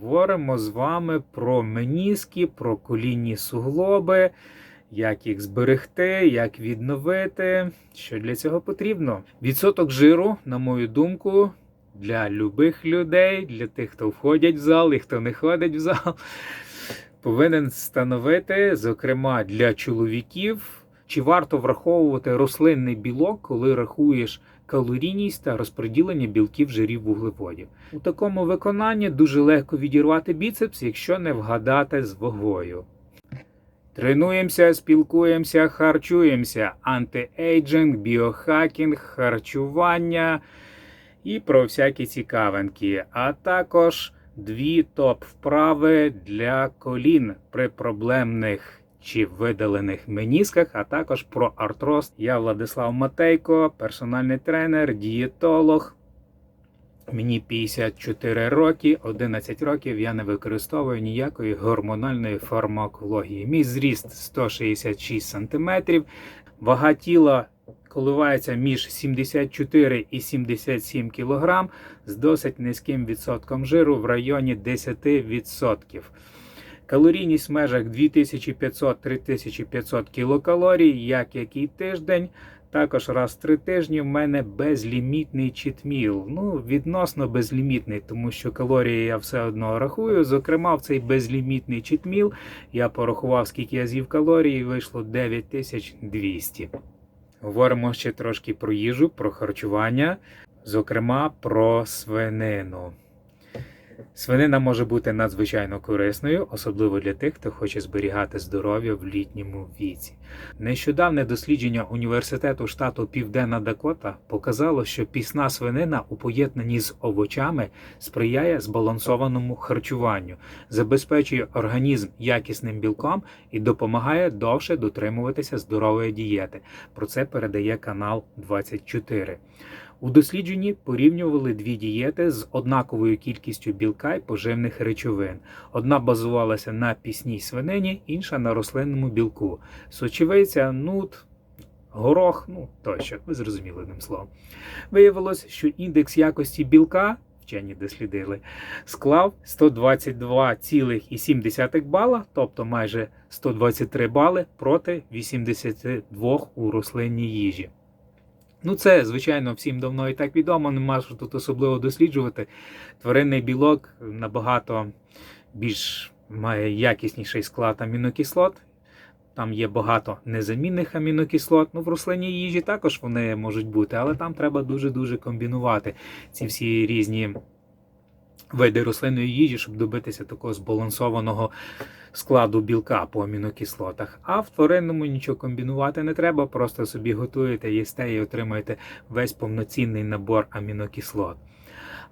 Говоримо з вами про меніски, про колінні суглоби, як їх зберегти, як відновити. Що для цього потрібно? Відсоток жиру, на мою думку, для любих людей, для тих, хто входять в зал і хто не ходить в зал, повинен становити, зокрема для чоловіків, чи варто враховувати рослинний білок, коли рахуєш калорійність та розподілення білків, жирів, вуглеводів. У такому виконанні дуже легко відірвати біцепс, якщо не вгадати з вагою. Тренуємося, спілкуємося, харчуємося, антиейджинг, біохакінг, харчування і про всякі цікавинки, а також дві топ-вправи для колін при проблемних чи видалених менісках, а також про артроз. Я Владислав Матейко, персональний тренер, дієтолог. Мені 54 роки, 11 років я не використовую ніякої гормональної фармакології. Мій зріст 166 см, вага тіла коливається між 74 і 77 кг з досить низьким відсотком жиру в районі 10%. Калорійність в межах 2500-3500 кілокалорій, як який тиждень. Також раз в три тижні в мене безлімітний читміл. Ну, відносно безлімітний, тому що калорії я все одно рахую. Зокрема, в цей безлімітний читміл я порахував, скільки я з'їв калорій, і вийшло 9200. Говоримо ще трошки про їжу, про харчування, зокрема про свинину. Свинина може бути надзвичайно корисною, особливо для тих, хто хоче зберігати здоров'я в літньому віці. Нещодавне дослідження університету штату Південна Дакота показало, що пісна свинина у поєднанні з овочами сприяє збалансованому харчуванню, забезпечує організм якісним білком і допомагає довше дотримуватися здорової дієти. Про це передає канал 24. У дослідженні порівнювали дві дієти з однаковою кількістю білка і поживних речовин. Одна базувалася на пісній свинині, інша на рослинному білку. Сочевиця, нут, горох, ну тощо, ви зрозуміли одним словом. Виявилось, що індекс якості білка. Вчені дослідили, склав 122,7 бала, тобто майже 123 бали проти 82 у рослинній їжі. Ну, це, звичайно, всім давно і так відомо, нема що тут особливо досліджувати. Тваринний білок набагато більш має якісніший склад амінокислот. Там є багато незамінних амінокислот. Ну, в рослинній їжі також вони можуть бути, але там треба дуже-дуже комбінувати ці всі різні види рослинної їжі, щоб добитися такого збалансованого складу білка по амінокислотах. А в тваринному нічого комбінувати не треба, просто собі готуєте, їсте і отримуєте весь повноцінний набор амінокислот.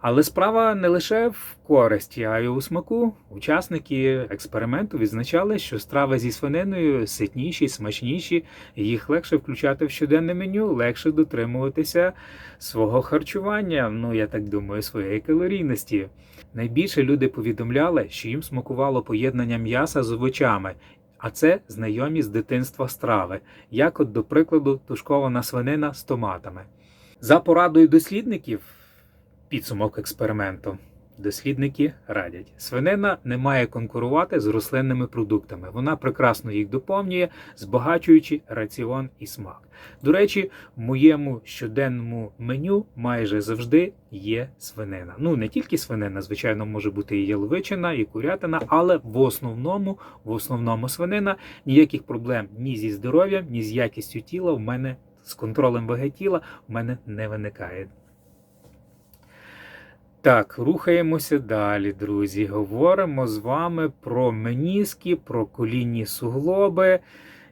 Але справа не лише в користі, а й у смаку. Учасники експерименту відзначали, що страви зі свининою ситніші, смачніші, їх легше включати в щоденне меню, легше дотримуватися свого харчування. Ну я так думаю, своєї калорійності. Найбільше люди повідомляли, що їм смакувало поєднання м'яса з овочами. А це знайомі з дитинства страви, як, от, до прикладу, тушкована свинина з томатами. За порадою дослідників, підсумок експерименту. Дослідники радять, свинина не має конкурувати з рослинними продуктами. Вона прекрасно їх доповнює, збагачуючи раціон і смак. До речі, в моєму щоденному меню майже завжди є свинина. Ну не тільки свинина, звичайно, може бути і яловичина, і курятина, але в основному, в основному свинина ніяких проблем ні зі здоров'ям, ні з якістю тіла в мене з контролем ваги тіла в мене не виникає. Так, рухаємося далі, друзі. Говоримо з вами про меніски, про колінні суглоби,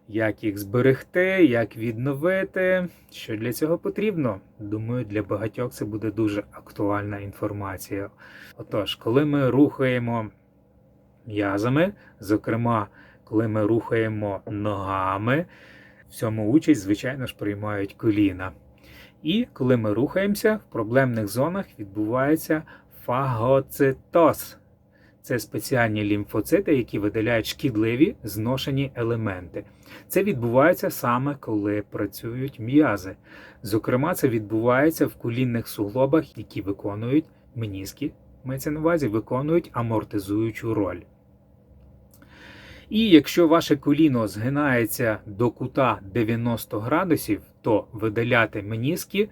як їх зберегти, як відновити. Що для цього потрібно? Думаю, для багатьох це буде дуже актуальна інформація. Отож, коли ми рухаємо м'язами, зокрема, коли ми рухаємо ногами, в цьому участь, звичайно ж, приймають коліна. І коли ми рухаємося, в проблемних зонах відбувається фагоцитоз. Це спеціальні лімфоцити, які видаляють шкідливі зношені елементи. Це відбувається саме коли працюють м'язи. Зокрема, це відбувається в колінних суглобах, які виконують меніски мається на увазі, виконують амортизуючу роль. І якщо ваше коліно згинається до кута 90 градусів, то видаляти меніски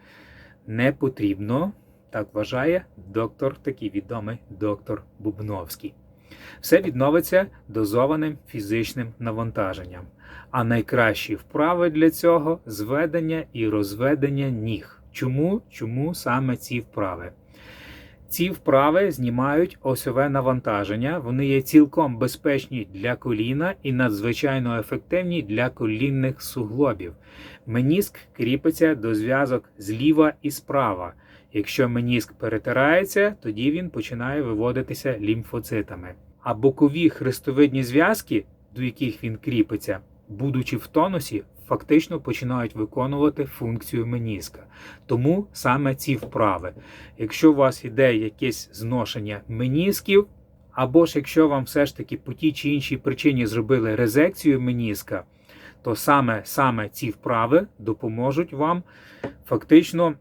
не потрібно, так вважає доктор, такий відомий доктор Бубновський. Все відновиться дозованим фізичним навантаженням. А найкращі вправи для цього зведення і розведення ніг. Чому? Чому саме ці вправи? Ці вправи знімають осьове навантаження, вони є цілком безпечні для коліна і надзвичайно ефективні для колінних суглобів. Меніск кріпиться до зв'язок зліва і справа. Якщо меніск перетирається, тоді він починає виводитися лімфоцитами. А бокові хрестовидні зв'язки, до яких він кріпиться, будучи в тонусі, фактично починають виконувати функцію меніска. Тому саме ці вправи. Якщо у вас іде якесь зношення менісків, або ж якщо вам все ж таки по тій чи іншій причині зробили резекцію меніска, то саме, саме ці вправи допоможуть вам фактично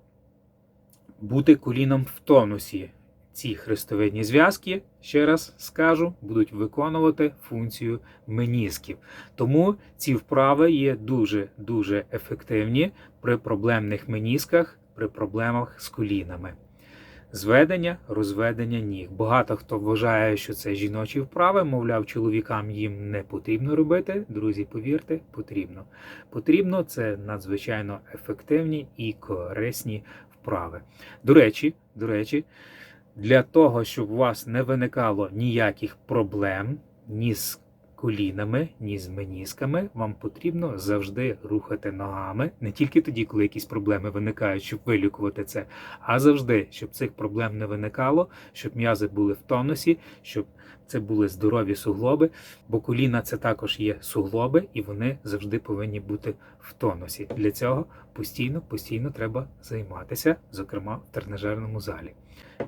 бути коліном в тонусі. Ці хрестовидні зв'язки, ще раз скажу, будуть виконувати функцію менісків. Тому ці вправи є дуже-дуже ефективні при проблемних менісках, при проблемах з колінами. Зведення, розведення ніг. Багато хто вважає, що це жіночі вправи, мовляв, чоловікам їм не потрібно робити. Друзі, повірте, потрібно. Потрібно це надзвичайно ефективні і корисні вправи. До речі, до речі, для того, щоб у вас не виникало ніяких проблем ні з колінами, ні з менісками, вам потрібно завжди рухати ногами, не тільки тоді, коли якісь проблеми виникають, щоб вилікувати це, а завжди, щоб цих проблем не виникало, щоб м'язи були в тонусі, щоб це були здорові суглоби, бо коліна це також є суглоби, і вони завжди повинні бути в тонусі. Для цього постійно, постійно треба займатися, зокрема в тренажерному залі.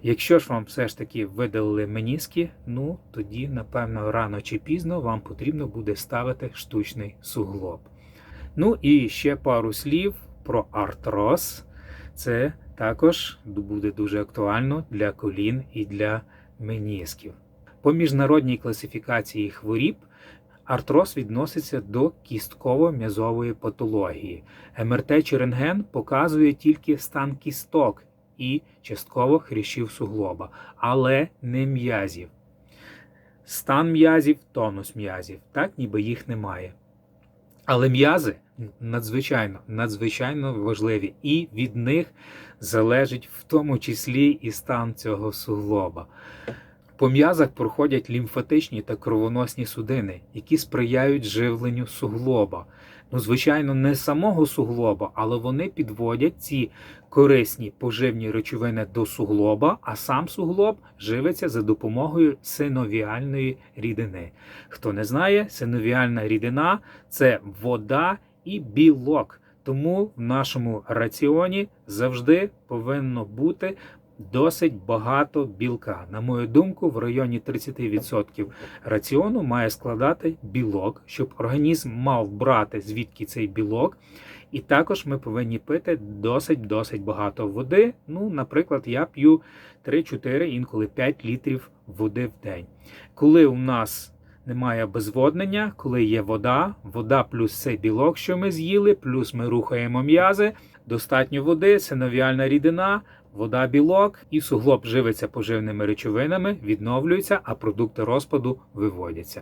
Якщо ж вам все ж таки видалили меніски, ну тоді, напевно, рано чи пізно вам потрібно буде ставити штучний суглоб. Ну і ще пару слів про артроз. Це також буде дуже актуально для колін і для менісків. По міжнародній класифікації хворіб артроз відноситься до кістково-м'язової патології. МРТ чи рентген показує тільки стан кісток і частково хрящів суглоба, але не м'язів. Стан м'язів, тонус м'язів, так ніби їх немає. Але м'язи надзвичайно, надзвичайно важливі, і від них залежить в тому числі і стан цього суглоба. По м'язах проходять лімфатичні та кровоносні судини, які сприяють живленню суглоба. Ну, звичайно, не самого суглоба, але вони підводять ці корисні поживні речовини до суглоба, а сам суглоб живиться за допомогою синовіальної рідини. Хто не знає, синовіальна рідина це вода і білок. Тому в нашому раціоні завжди повинно бути досить багато білка. На мою думку, в районі 30% раціону має складати білок, щоб організм мав брати звідки цей білок. І також ми повинні пити досить-досить багато води. Ну, наприклад, я п'ю 3-4, інколи 5 літрів води в день. Коли у нас немає обезводнення, коли є вода, вода плюс цей білок, що ми з'їли, плюс ми рухаємо м'язи, достатньо води, синовіальна рідина, вода, білок і суглоб живиться поживними речовинами, відновлюється, а продукти розпаду виводяться.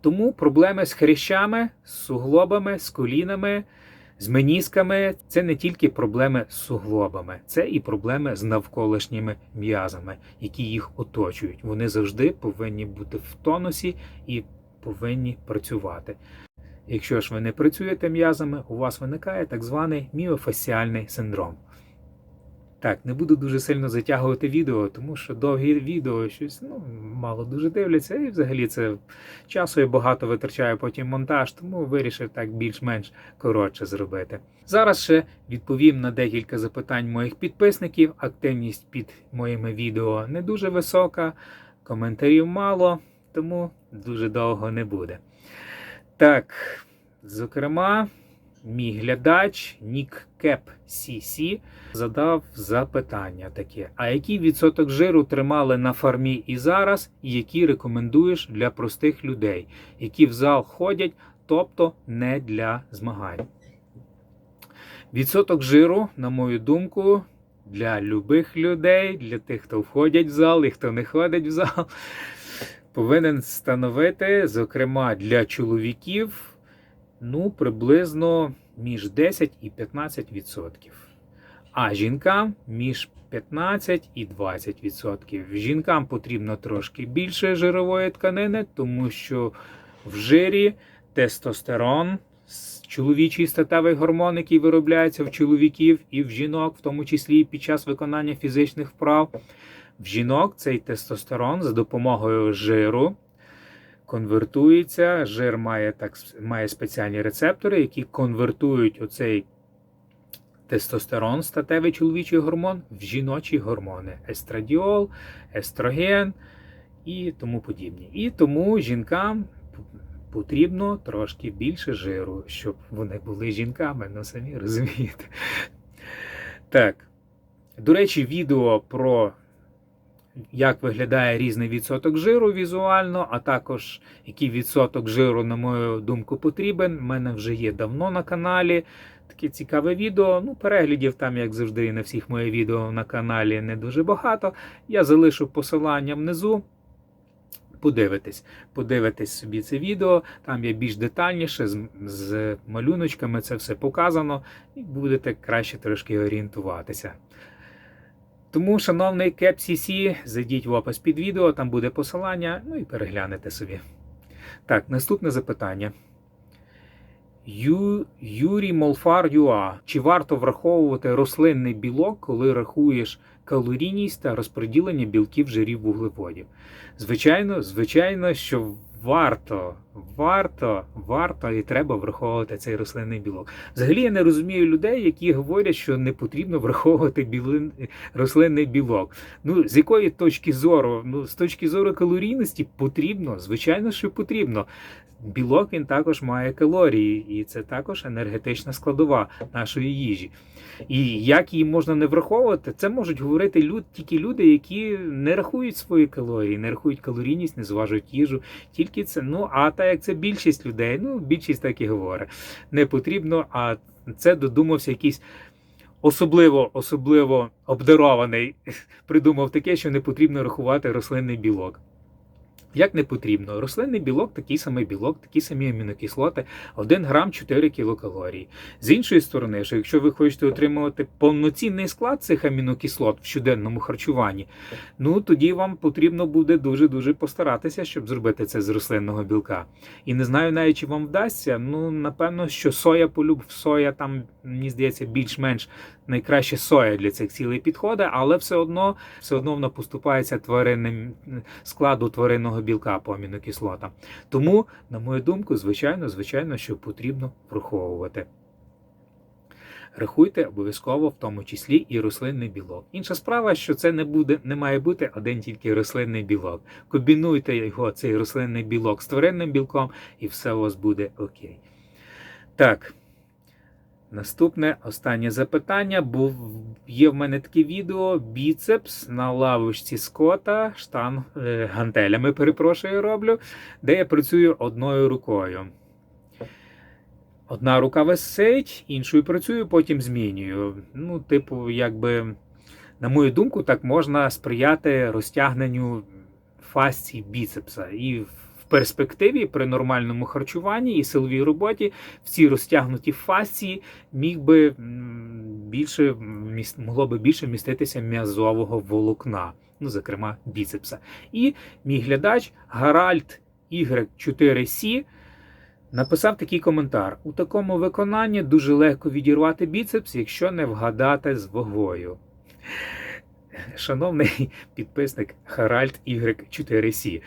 Тому проблеми з хрящами, з суглобами, з колінами, з менісками це не тільки проблеми з суглобами, це і проблеми з навколишніми м'язами, які їх оточують. Вони завжди повинні бути в тонусі і повинні працювати. Якщо ж ви не працюєте м'язами, у вас виникає так званий міофасіальний синдром. Так, не буду дуже сильно затягувати відео, тому що довгі відео щось ну, мало дуже дивляться, і взагалі це часу я багато витрачаю потім монтаж, тому вирішив так більш-менш коротше зробити. Зараз ще відповім на декілька запитань моїх підписників. Активність під моїми відео не дуже висока, коментарів мало, тому дуже довго не буде. Так, зокрема, мій глядач Нік Кеп CC задав запитання таке: а який відсоток жиру тримали на фармі і зараз, і які рекомендуєш для простих людей, які в зал ходять, тобто не для змагань? Відсоток жиру, на мою думку, для любих людей, для тих, хто входять в зал і хто не ходить в зал, повинен становити, зокрема для чоловіків, ну, приблизно між 10 і 15 відсотків. А жінкам між 15 і 20 відсотків. Жінкам потрібно трошки більше жирової тканини, тому що в жирі тестостерон, чоловічий статевий гормон, який виробляється в чоловіків і в жінок, в тому числі і під час виконання фізичних вправ. В жінок цей тестостерон за допомогою жиру конвертується. Жир має, так, має спеціальні рецептори, які конвертують оцей тестостерон, статевий чоловічий гормон, в жіночі гормони: естрадіол, естроген і тому подібні. І тому жінкам потрібно трошки більше жиру, щоб вони були жінками, ну самі розумієте. Так. До речі, відео про як виглядає різний відсоток жиру візуально, а також який відсоток жиру, на мою думку, потрібен. У мене вже є давно на каналі. Таке цікаве відео. Ну, переглядів там, як завжди, на всіх моїх відео на каналі не дуже багато. Я залишу посилання внизу. Подивитись, подивитись собі це відео. Там я більш детальніше з, з малюночками це все показано, і будете краще трошки орієнтуватися. Тому, шановний CapCC, зайдіть в опис під відео, там буде посилання, ну і переглянете собі. Так, наступне запитання. Ю, Юрій Молфар Юа. Чи варто враховувати рослинний білок, коли рахуєш калорійність та розподілення білків, жирів, вуглеводів? Звичайно, звичайно, що варто, варто, варто і треба враховувати цей рослинний білок. Взагалі я не розумію людей, які говорять, що не потрібно враховувати білин, рослинний білок. Ну, з якої точки зору? Ну, з точки зору калорійності потрібно, звичайно, що потрібно. Білок він також має калорії, і це також енергетична складова нашої їжі. І як її можна не враховувати, це можуть говорити люд, тільки люди, які не рахують свої калорії, не рахують калорійність, не зважують їжу. Тільки це. Ну а так як це більшість людей, ну більшість так і говорить. Не потрібно, а це додумався якийсь особливо, особливо обдарований. Придумав таке, що не потрібно рахувати рослинний білок. Як не потрібно, рослинний білок такий самий білок, такі самі амінокислоти, 1 грам 4 кілокалорії. З іншої сторони, що якщо ви хочете отримувати повноцінний склад цих амінокислот в щоденному харчуванні, ну тоді вам потрібно буде дуже-дуже постаратися, щоб зробити це з рослинного білка. І не знаю навіть, чи вам вдасться. Ну, напевно, що соя полюб, соя там, мені здається, більш-менш найкраще соя для цих цілей підходить, але все одно, все одно вона поступається тваринним складу тваринного білка по амінокислотам. Тому, на мою думку, звичайно, звичайно, що потрібно враховувати. Рахуйте обов'язково в тому числі і рослинний білок. Інша справа, що це не буде, не має бути один тільки рослинний білок. Комбінуйте його, цей рослинний білок з тваринним білком, і все у вас буде окей. Так. Наступне останнє запитання. Був є в мене таке відео біцепс на лавочці скота, штанг е, гантелями, перепрошую, роблю, де я працюю одною рукою. Одна рука висить, іншою працюю, потім змінюю. Ну, типу, якби, на мою думку, так можна сприяти розтягненню фасцій біцепса. І в перспективі при нормальному харчуванні і силовій роботі в цій розтягнуті фасції міг би більше могло би більше міститися м'язового волокна, ну, зокрема біцепса. І мій глядач Гаральд Y4C написав такий коментар: у такому виконанні дуже легко відірвати біцепс, якщо не вгадати з вагою. Шановний підписник Харальд Y4C.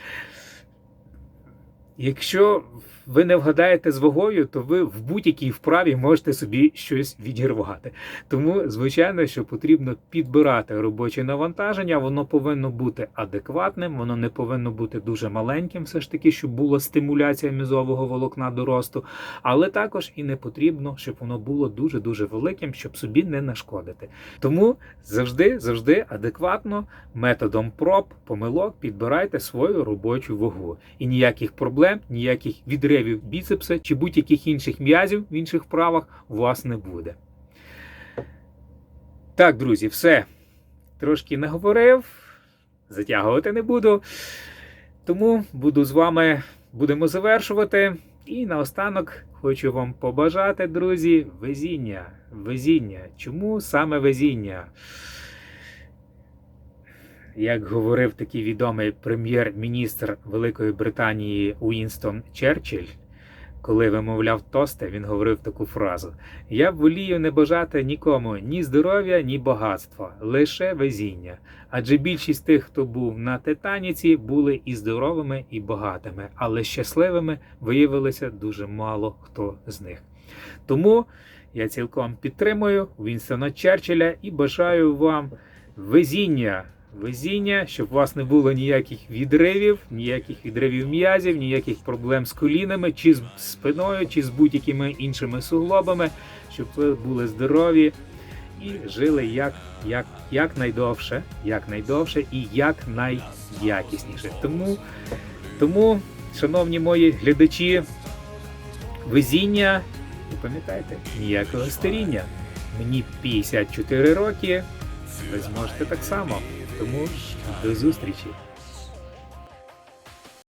Якщо ви не вгадаєте з вагою, то ви в будь-якій вправі можете собі щось відірвати. Тому, звичайно, що потрібно підбирати робоче навантаження, воно повинно бути адекватним, воно не повинно бути дуже маленьким, все ж таки, щоб була стимуляція мізового волокна до росту, але також і не потрібно, щоб воно було дуже-дуже великим, щоб собі не нашкодити. Тому завжди, завжди адекватно методом проб, помилок підбирайте свою робочу вагу. І ніяких проблем, ніяких відривів біцепса чи будь-яких інших м'язів в інших вправах у вас не буде. Так, друзі, все. Трошки наговорив, затягувати не буду. Тому буду з вами, будемо завершувати. І наостанок хочу вам побажати, друзі, везіння. Везіння. Чому саме везіння? Як говорив такий відомий прем'єр-міністр Великої Британії Уінстон Черчилль, коли вимовляв тости, він говорив таку фразу: Я волію не бажати нікому ні здоров'я, ні багатства, лише везіння. Адже більшість тих, хто був на Титаніці, були і здоровими, і багатими, але щасливими виявилося дуже мало хто з них. Тому я цілком підтримую Вінстона Черчилля і бажаю вам везіння. Везіння, щоб у вас не було ніяких відривів, ніяких відривів м'язів, ніяких проблем з колінами, чи з спиною, чи з будь-якими іншими суглобами, щоб ви були здорові і жили як, як, як найдовше, як найдовше і як найякісніше. Тому, тому, шановні мої глядачі, везіння, і пам'ятайте, ніякого старіння. Мені 54 роки, ви зможете так само. Тому до зустрічі!